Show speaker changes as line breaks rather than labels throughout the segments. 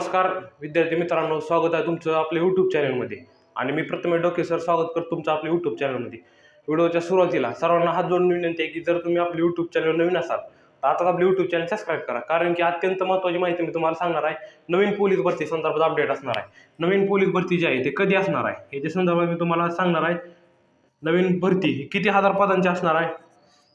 नमस्कार विद्यार्थी मित्रांनो स्वागत आहे तुमचं आपल्या यूट्यूब चॅनलमध्ये आणि मी प्रथमे डोके सर स्वागत करतो तुमचं आपल्या यूट्यूब चॅनलमध्ये व्हिडिओच्या सुरुवातीला सर्वांना हात जोडून विनंती आहे की जर तुम्ही आपले यूट्यूब चॅनल नवीन असाल तर आता आपलं यूट्यूब चॅनल सबस्क्राईब करा. कारण की अत्यंत महत्त्वाची माहिती मी तुम्हाला सांगणार आहे नवीन पोलीस भरती संदर्भात अपडेट असणार आहे. नवीन पोलीस भरती जी आहे ते कधी असणार आहे? याच्या संदर्भात मी तुम्हाला सांगणार आहे नवीन भरती ही किती हजार पदांची असणार आहे?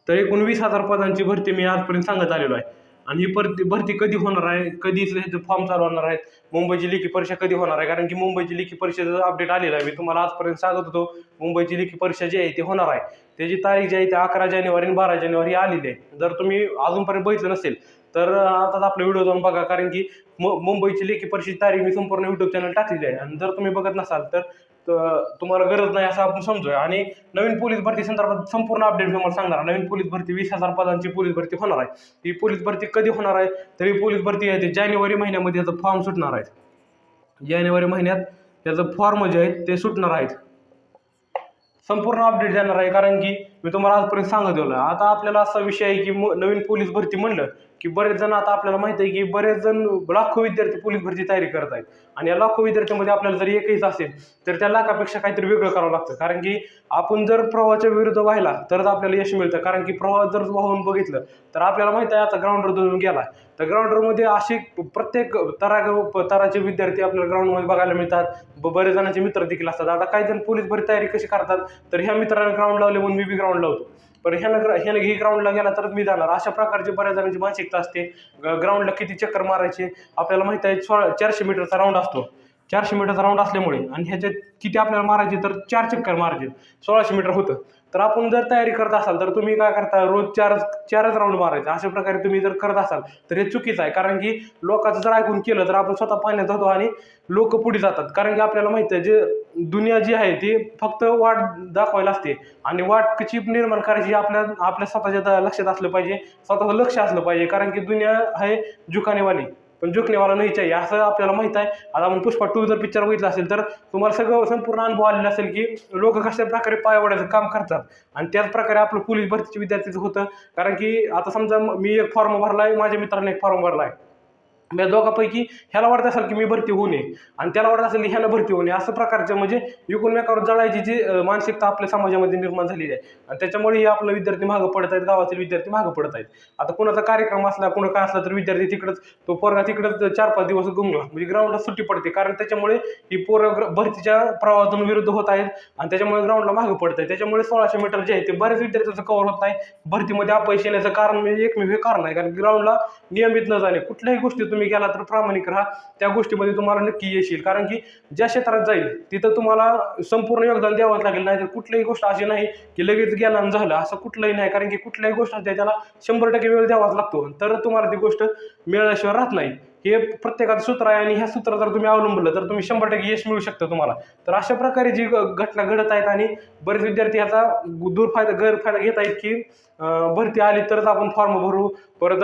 तर एकूण वीस हजार पदांची भरती मी आजपर्यंत सांगत आलेलो आहे. आणि ही भरती भरती कधी होणार आहे? कधी ह्याचे फॉर्म चालू होणार आहेत? मुंबईची लेखी परीक्षा कधी होणार आहे? कारण की मुंबईची लेखी परीक्षेचं अपडेट आलेलं आहे मी तुम्हाला आजपर्यंत सांगत होतो मुंबईची लेखी परीक्षा जी आहे ती होणार आहे. त्याची तारीख जी आहे ती अकरा जानेवारी आणि बारा जानेवारी आलेली आहे. जर तुम्ही अजूनपर्यंत बघितलं नसेल तर आताच आपला व्हिडिओ जाऊन बघा. कारण की मुंबईची लेखी परीक्षेची तारीख मी संपूर्ण यूट्यूब चॅनल टाकलेली आहे. आणि जर तुम्ही बघत नसाल तर तर तुम्हाला गरज नाही असं आपण समजूया. आणि नवीन पोलीस भरती संदर्भात संपूर्ण अपडेट तुम्हाला सांगणार. नवीन पोलीस भरती वीस हजार पदांची पोलीस भरती होणार आहे. ही पोलीस भरती कधी होणार आहे? तर ही पोलीस भरती आहे ते जानेवारी महिन्यामध्ये याचं फॉर्म सुटणार आहे जानेवारी महिन्यात त्याचं फॉर्म जे आहेत ते सुटणार आहेत. संपूर्ण अपडेट देणार आहे कारण की मी तुम्हाला आजपर्यंत सांगत गेलो आता आपल्याला असा विषय आहे की म- नवीन पोलीस भरती म्हणलं की बरेच जण आता आपल्याला माहिती आहे की बरेच जण लाखो विद्यार्थी पोलीस भरती तयारी करत आहेत. आणि या लाखो विद्यार्थ्यांमध्ये आपल्याला जर एकहीच असेल तर त्या लाखापेक्षा काहीतरी वेगळं करावं लागतं. कारण की आपण जर प्रवाहाच्या विरुद्ध व्हायला तरच आपल्याला यश मिळतं. कारण की प्रवाह जर वाहून बघितलं तर आपल्याला माहिती आहे आता ग्राउंडवर धरून गेला. तर ग्राउंडवरमध्ये असे प्रत्येक तरा तराचे विद्यार्थी आपल्याला ग्राउंडमध्ये बघायला मिळतात. ब- बरेच जणांचे मित्र देखील असतात. आता काही जण पोलीस भरती तयारी कशी करतात तर ह्या मित्राने ग्राउंड लावले म्हणून मी बी ग्राउंड लावतो पण ह्यानं ग्रा ह्यानं ही ग्राउंडला गेला तरच मी जाणार. अशा प्रकारची बऱ्याच जणांची मानसिकता असते. ग्राउंडला किती चक्कर मारायचे आपल्याला माहीत आहे सोळा चारशे मीटरचा राऊंड असतो. चारशे मीटरचा राऊंड असल्यामुळे आणि ह्याच्यात किती आपल्याला मारायचे तर चार चक्कर मारायचे. सोळाशे मीटर होतं. तर आपण जर तयारी करत असाल तर तुम्ही काय करता? रोज चारच चारच राऊंड मारायचे. अशा प्रकारे तुम्ही जर करत असाल तर हे चुकीचं आहे. कारण की लोकांचं जर ऐकून केलं तर आपण स्वतः पाण्यात जातो आणि लोक पुढे जातात. कारण की आपल्याला माहिती आहे जे दुनिया जी आहे ती फक्त वाट दाखवायला असते. आणि वाट कशी निर्माण करायची आपल्या आपल्या स्वतःच्या द- लक्षात असलं पाहिजे. स्वतःचं लक्ष असलं पाहिजे. कारण की दुनिया आहे जुकानेवाली. पण झुकणेवाला नाही चाहिए असं आपल्याला माहीत आहे. आता आपण पुष्पा टू जर पिक्चर बघितला असेल तर तुम्हाला सगळं संपूर्ण अनुभव आलेला असेल की लोक कशा प्रकारे पायावड्याचं काम करतात. आणि त्याच प्रकारे आपलं पोलीस भरतीचे विद्यार्थीचं होतं. कारण की आता समजा मी एक फॉर्म भरला आहे माझ्या मित्राने एक फॉर्म भरला आहे या दोघांपैकी ह्याला वाटत असेल की मी भरती होऊ नये आणि त्याला वाटत असेल की ह्यानं भरती होऊ नये. असं प्रकारच्या म्हणजे एकूणमेकावर जळायची जी मानसिकता आपल्या समाजामध्ये निर्माण झालेली आहे. आणि त्याच्यामुळे हे आपलं विद्यार्थी मागं पडत आहेत गावातील विद्यार्थी मागं पडत आहेत. आता कोणाचा कार्यक्रम असला कोणा काय असला तर विद्यार्थी तिकडंच तो पोरगा तिकडंच चार पाच दिवस गुंगला. म्हणजे ग्राउंडला सुट्टी पडते. कारण त्याच्यामुळे ही पोरं ग्र- भरतीच्या प्रवाहातून विरुद्ध होत आहेत आणि त्याच्यामुळे ग्राउंडला मागं पडत आहे त्याच्यामुळे सोळाशे मीटर जे आहे ते बऱ्याच विद्यार्थ्यांचं कव्हर होत नाही. भरतीमध्ये अपयश येण्याचं कारण म्हणजे एकमेव हे कारण आहे. कारण ग्राउंडला नियमित न जाणे कुठल्याही गोष्टीतून तुम्ही गेला तर प्रामाणिक राहा. त्या गोष्टीमध्ये तुम्हाला नक्की येशील. कारण की ज्या क्षेत्रात जाईल तिथं तुम्हाला संपूर्ण योगदान द्यावंच लागेल. नाही तर कुठलीही गोष्ट अशी नाही की लगेच गेला आणि झालं. असं कुठलंही नाही. कारण की कुठल्याही गोष्ट असते त्याला शंभर टक्के वेळ द्यावाच लागतो. तर तुम्हाला ती गोष्ट मिळाल्याशिवाय राहत नाही. हे प्रत्येकाचं सूत्र आहे आणि ह्या सूत्र जर तुम्ही अवलंबलं तर तुम्ही शंभर टक्के यश मिळू शकतं तुम्हाला. तर अशा प्रकारे जी घटना घडत आहेत आणि बरेच विद्यार्थी ह्याचा दुरफायदा गैरफायदा घेत आहेत की भरती आली तरच आपण फॉर्म भरू परत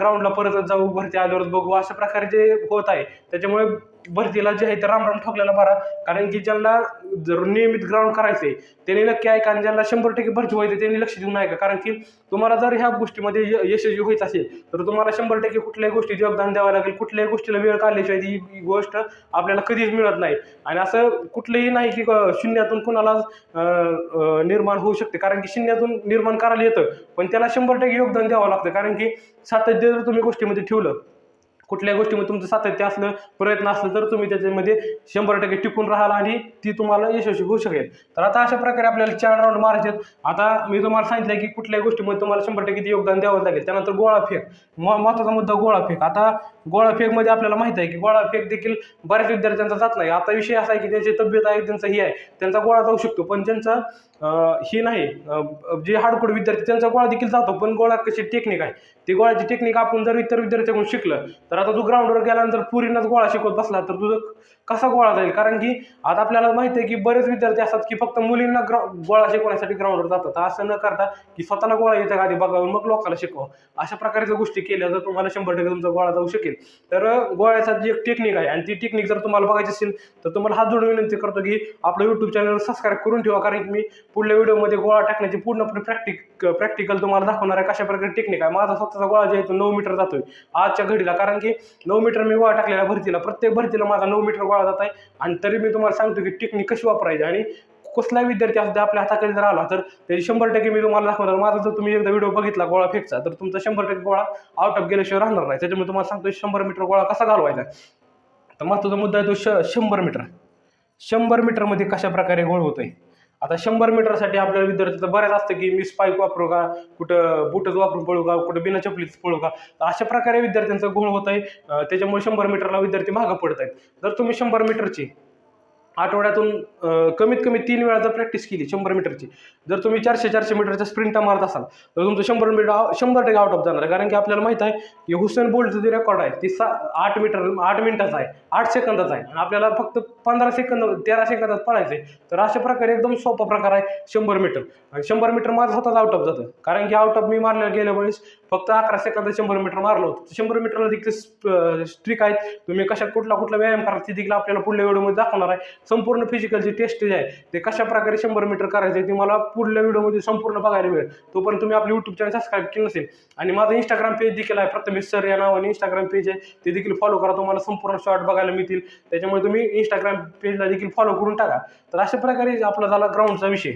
ग्राउंडला परत जाऊ भरती आल्यावरच बघू अशा प्रकारे जे होत आहे त्याच्यामुळे भरतीला जे आहे ते रामराम ठोकलेला बरा कारण की ज्यांना जर नियमित ग्राउंड करायचे त्यांनी नक्की ऐका आणि ज्यांना शंभर टक्के भरती व्हायचं त्यांनी लक्ष देऊन ऐका. कारण की तुम्हाला जर ह्या गोष्टीमध्ये य- यशस्वी व्हायचं असेल तर तुम्हाला शंभर टक्के कुठल्याही गोष्टीत योगदान द्यावं लागेल. कुठल्याही गोष्टीला वेळ काढल्याशिवाय ती ही गोष्ट आपल्याला कधीच मिळत नाही. आणि असं कुठलंही नाही की शून्यातून कुणाला निर्माण होऊ शकते. कारण की शून्यातून निर्माण करायला येतं पण त्याला शंभर टक्के योगदान द्यावं लागतं. कारण की सातत्य जर तुम्ही गोष्टीमध्ये ठेवलं कुठल्या गोष्टीमध्ये तुमचं सातत्य असलं प्रयत्न असलं तर तुम्ही त्याच्यामध्ये शंभर टक्के टिकून राहाल आणि ती तुम्हाला यशस्वी होऊ शकेल. तर आता अशा प्रकारे आपल्याला चार राऊंड मारायचे आता मी तुम्हाला सांगितलं की कुठल्याही गोष्टीमध्ये तुम्हाला शंभर टक्के योगदान द्यावं लागेल. त्यानंतर गोळा फेक. म- महत्त्वाचा मुद्दा गोळा फेक. आता गोळा फेकमध्ये आपल्याला माहिती आहे की गोळा फेक देखील बऱ्याच विद्यार्थ्यांचा जात नाही. आता विषय असा आहे की त्यांची तब्येत आहे त्यांचं ही आहे. त्यांचा गोळा जाऊ शकतो पण ज्यांचा ही नाही. जे हाडकोड विद्यार्थी त्यांचा गोळा देखील जातो पण गोळा कशी टेक्निक आहे? ती गोळ्याची टेक्निक आपण जर इतर विद्यार्थ्याकडून शिकलं तर आता तू ग्राउंडवर गेल्यानंतर पुरीनाच गोळा शिकवत बसला तर तुझं कसा गोळा जाईल? कारण की आता आपल्याला माहिती आहे की बरेच विद्यार्थी असतात की फक्त मुलींना ग्रा गोळा शिकवण्यासाठी ग्राउंडवर जातात. असं न करता की स्वतःला गोळा येतं आधी बघावं मग लोकांना शिकवा अशा प्रकारच्या गोष्टी केल्या तर तुम्हाला शंभर टक्के तुमचा गोळा जाऊ शकेल. तर गोळ्याचा जी एक टेक्निक आहे आणि ती टेक्निक जर तुम्हाला बघायची असेल तर तुम्हाला हात जोडून विनंती करतो की आपलं यूट्यूब चॅनल सबस्क्राईब करून ठेवा. कारण की मी पुढल्या व्हिडिओमध्ये गोळा टाकण्याची पूर्णपणे प्रॅक्टिक प्रॅक्टिकल तुम्हाला दाखवणार आहे कशा प्रकारे टेक्निक आहे. माझा स्वतःचा गोळा जे आहे तो नऊ मीटर जातोय आजच्या घडीला. कारण की नऊ मीटर मी गोळा टाकलेला भरतीला प्रत्येक भरतीला माझा नऊ मीटर गोळा जात आहे. आणि तरी मी तुम्हाला सांगतो की टेक्निक कशी वापरायची आणि कुठलाही विद्यार्थी असू आपल्या हाताकडे जर आला तर त्याची शंभर टक्के मी तुम्हाला दाखवणार. माझा जर तुम्ही एकदा व्हिडिओ बघितला गोळा फेकचा तर तुमचा शंभर टक्के गोळा आउट ऑफ गेल्याशिवाय राहणार नाही. त्याच्यामुळे तुम्हाला सांगतो शंभर मीटर गोळा कसा घालवायचा तर महत्त्वाचा मुद्दा आहे तो श शंभर मीटर. शंभर मीटरमध्ये कशा प्रकारे गोळ होतोय? आता शंभर मीटरसाठी आपल्याला विद्यार्थ्याचं बऱ्याच असतं की मी स्पाईक वापरू का कुठं बुटच वापरून पळू का कुठं बिना चपलीच पळू का. तर अशा प्रकारे विद्यार्थ्यांचा घोळ होत आहे त्याच्यामुळे शंभर मीटरला विद्यार्थी मागं पडत आहेत जर तुम्ही शंभर मीटरची आठवड्यातून कमीत कमी तीन वेळा जर प्रॅक्टिस केली शंभर मीटरची जर तुम्ही चारशे चारशे मीटरच्या स्प्रिंटा मारत असाल तर तुमचं शंभर मीटर शंभर टक्के आउट ऑफ जाणार. आहे कारण की आपल्याला माहीत आहे की हुसेन बोल्टचं जे रेकॉर्ड आहे ती सा आठ मीटर आठ मिनिटाचा आहे आठ सेकंदाचा आहे. आणि आपल्याला फक्त पंधरा सेकंद तेरा सेकंदात पळायचं आहे तर अशा प्रकारे एकदम सोपा प्रकार आहे शंभर मीटर. शंभर मीटर माझं स्वतःच आउट ऑफ जातं. कारण की आउट ऑफ मी मारल्या गेल्या वेळेस फक्त अकरा सेकंदात शंभर मीटर मारलं होतं. शंभर मीटरला देखील स्ट्रिक आहेत. तुम्ही कशा कुठला कुठला व्यायाम करा ते देखील आपल्याला पुढल्या व्हिडिओमध्ये दाखवणार आहे. संपूर्ण फिजिकलची टेस्ट जे आहे ते कशा प्रकारे शंभर मीटर करायचं आहे ते मला पुढल्या व्हिडिओमध्ये संपूर्ण बघायला मिळेल. तोपर्यंत तुम्ही आपलं यूट्यूब चॅनल सबस्क्राईब केलं नसेल आणि माझं इंस्टाग्राम पेज देखील आहे प्रथमेश सर या नावाने इंस्टाग्राम पेज आहे ते देखील फॉलो करा तुम्हाला संपूर्ण शॉर्ट बघायला मिळतील. त्याच्यामुळे तुम्ही इंस्टाग्राम पेजला देखील फॉलो करून टाका. तर अशा प्रकारे आपला झाला ग्राउंडचा विषय.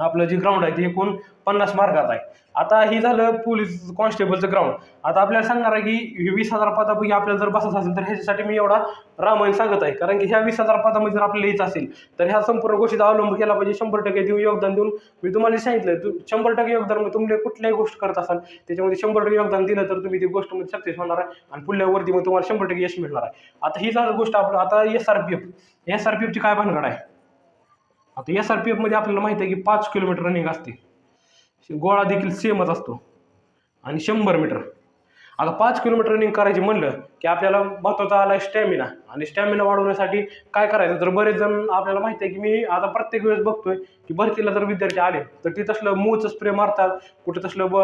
आपलं जे ग्राउंड आहे ते एकूण पन्नास मार्गात आहे. आता ही झालं पोलीस कॉन्स्टेबलचं ग्राउंड आता आपल्याला सांगणार आहे की वीस हजार पदापैकी आपल्याला जर बसायचं असेल तर ह्याच्यासाठी मी एवढा रामायण सांगत आहे. कारण की ह्या वीस हजार पदामध्ये जर आपल्याला लिहित असेल तर ह्या संपूर्ण गोष्टीचा अवलंब केला पाहिजे. शंभर टक्के देऊन योगदान देऊन मी तुम्हाला सांगितलं तू शंभर टक्के योगदान म्हणजे तुम्ही कुठल्याही गोष्ट करत असाल त्याच्यामध्ये शंभर टक्के योगदान दिलं तर तुम्ही ती गोष्टमध्ये सक्सेस होणार आहे आणि पुढल्या मग तुम्हाला शंभर टक्के यश मिळणार आहे. आता ही झालं गोष्ट आपलं आता S R P F S R P एफची काय भानगड आहे? आता एस आर पी एफमध्ये आपल्याला माहिती आहे की पाच किलोमीटर रनिंग असते. गोळा देखील सेमच असतो. आणि शंभर मीटर आता पाच किलोमीटर रनिंग करायची म्हणलं की आपल्याला महत्त्वाचा आला स्टॅमिना आणि स्टॅमिना वाढवण्यासाठी काय करायचं? तर बरेच जण आपल्याला माहिती आहे की मी आता प्रत्येक वेळेस बघतोय की भरतीला जर विद्यार्थी आले तर ते तसलं मूळचं स्प्रे मारतात कुठं तसलं ब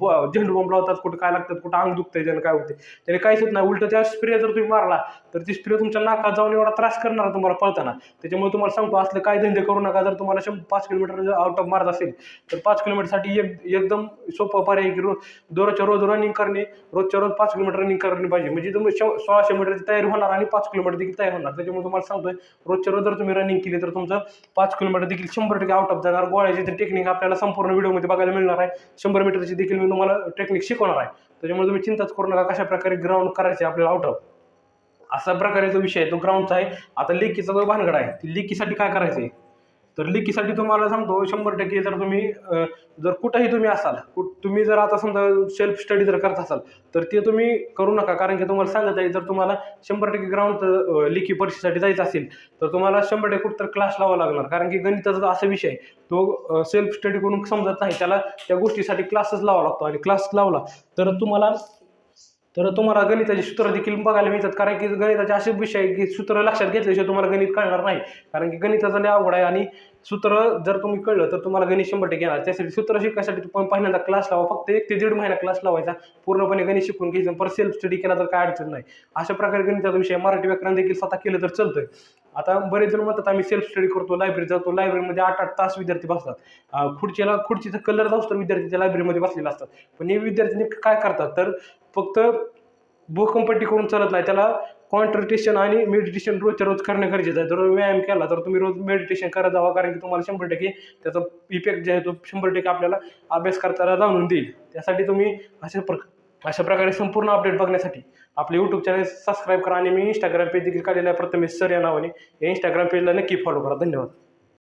ब झेंडू बॉम्ब लावतात कुठं काय लागतात कुठं अंग दुखतंय त्यानं काय होते त्याने काहीच होत नाही. उलटं त्या स्प्रे जर तुम्ही मारला तर ती स्प्रे तुमच्या नाकात जाऊन एवढा त्रास करणार तुम्हाला पळताना. त्याच्यामुळे तुम्हाला सांगतो असलं काय धंदे करू नका. जर तुम्हाला शंभर पाच किलोमीटर जर आउट ऑफ मारत असेल तर पाच किलोमीटरसाठी एक एकदम सोपं पर्याय की रोज दररोजच्या रोज रनिंग करणे रोजच्या रोज पाच किलोमीटर रनिंग करणे पाहिजे. म्हणजे तुम्ही सोळाशे मीटरची तयारी होणार आणि पाच किलोमीटर देखील तयार होणार. त्याच्यामुळे तुम्हाला सांगतोय रोजच्या रोज जर तुम्ही रनिंग केली तर तुमचं पाच किलोमीटर देखील शंभर टक्के आउट ऑफ जाणार गोळ्याची तर टेक्निक आपल्याला संपूर्ण व्हिडिओमध्ये बघायला मिळणार आहे. शंभर मीटरची देखील मी तुम्हाला टेक्निक शिकवणार आहे. त्याच्यामुळे तुम्ही चिंताच करू नका कशा प्रकारे ग्राउंड करायचे आपल्याला आउट ऑफ असा प्रकारे जो विषय आहे तो ग्राउंडचा आहे. आता लेकीचा जो भानगड आहे लेकीसाठी काय करायचं आहे तर लिकीसाठी तुम्हाला सांगतो शंभर टक्के जर तुम्ही जर कुठंही तुम्ही असाल कुठ तुम्ही जर आता समजा सेल्फ स्टडी जर करत असाल तर ते तुम्ही करू नका. कारण की तुम्हाला सांगत आहे जर तुम्हाला शंभर टक्के ग्राउंड लेखी परीक्षेसाठी जायचं असेल तर तुम्हाला शंभर टक्के कुठं क्लास लावा लागणार. कारण की गणिताचा असा विषय आहे तो सेल्फ स्टडी करून समजत नाही. त्याला त्या गोष्टीसाठी क्लासच लावा लागतो आणि क्लास लावला तर तुम्हाला तर तुम्हाला गणिताची सूत्र देखील बघायला मिळतात. कारण की गणिताचे असे विषय आहे की सूत्र लक्षात घेतल्याशिवाय तुम्हाला गणित कळणार नाही. कारण की गणिताचा लय अवघड आहे आणि सूत्र जर तुम्ही कळलं तर तुम्हाला गणित शंभर टक्के येणार. त्यासाठी सूत्र शिकण्यासाठी तुम्ही पहिल्यांदा क्लास लावा. फक्त एक ते दीड महिना क्लास लावायचा. पूर्णपणे गणित शिकून घ्यायचं. परत सेल्फ स्टडी केला तर काय अडचण नाही. अशा प्रकारे गणिताचा विषय मराठी व्याकरण देखील स्वतः केलं तर चालतंय. आता बरेच जण म्हणतात आम्ही सेल्फ स्टडी करतो लायब्ररी जातो. लायब्ररीमध्ये आठ आठ तास विद्यार्थी बसतात. खुर्चीला खुर्चीचा कलर जाऊस तर विद्यार्थी त्या लायब्ररीमध्ये बसलेले असतात. पण हे विद्यार्थी काय करतात? तर फक्त भूकंपट्टी करून चालत नाही. त्याला कॉन्ट्रटेशन आणि मेडिटेशन रोजच्या रोज करणं गरजेचं आहे. जर व्यायाम केला तर तुम्ही रोज मेडिटेशन करत जावा. कारण की तुम्हाला शंभर टक्के त्याचा इफेक्ट जे आहे तो शंभर टक्के आपल्याला अभ्यास करताना जाणून देईल. त्यासाठी तुम्ही अशा प्र अशा प्रकारे संपूर्ण अपडेट बघण्यासाठी आपले यूट्यूब चॅनल सबस्क्राईब करा आणि मी इंस्टाग्राम पेज देखील काढलेलं आहे. प्रथमेश सर या नावाने. या इंस्टाग्राम पेजला नक्की फॉलो करा. धन्यवाद.